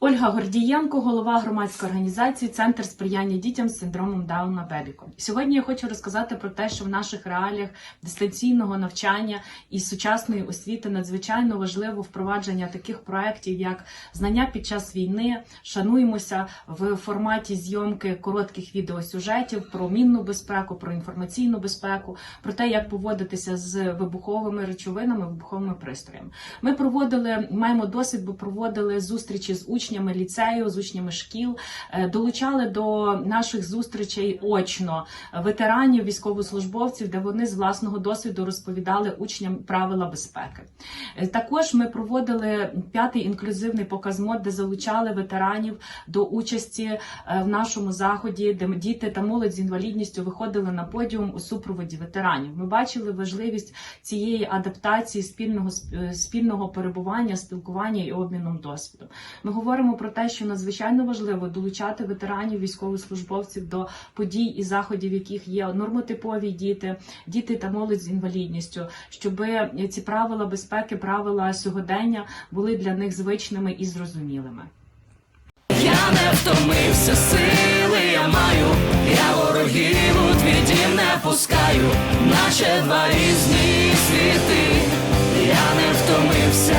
Ольга Гордієнко, голова громадської організації Центр сприяння дітям з синдромом Дауна Бебіко. Сьогодні я хочу розказати про те, що в наших реаліях дистанційного навчання і сучасної освіти надзвичайно важливо впровадження таких проєктів, як знання під час війни, шануємося в форматі зйомки коротких відеосюжетів про мінну безпеку, про інформаційну безпеку, про те, як поводитися з вибуховими речовинами, вибуховими пристроями. Ми проводили, маємо досвід, бо проводили зустрічі з учнями ліцею, з учнями шкіл, е, долучали до наших зустрічей очно ветеранів, військовослужбовців, де вони з власного досвіду розповідали учням правила безпеки. Е, Також ми проводили п'ятий інклюзивний показ мод, де залучали ветеранів до участі е, в нашому заході, де діти та молодь з інвалідністю виходили на подіум у супроводі ветеранів. Ми бачили важливість цієї адаптації спільного спільного перебування, спілкування і обміном досвідом. Ми говоримо про те, що надзвичайно важливо долучати ветеранів, військовослужбовців до подій і заходів, в яких є нормотипові діти, діти та молодь з інвалідністю, щоб ці правила безпеки, правила сьогодення були для них звичними і зрозумілими. Я не втомився, сили я маю, я ворогів у твій дім не пускаю, наче два різні світи, я не втомився,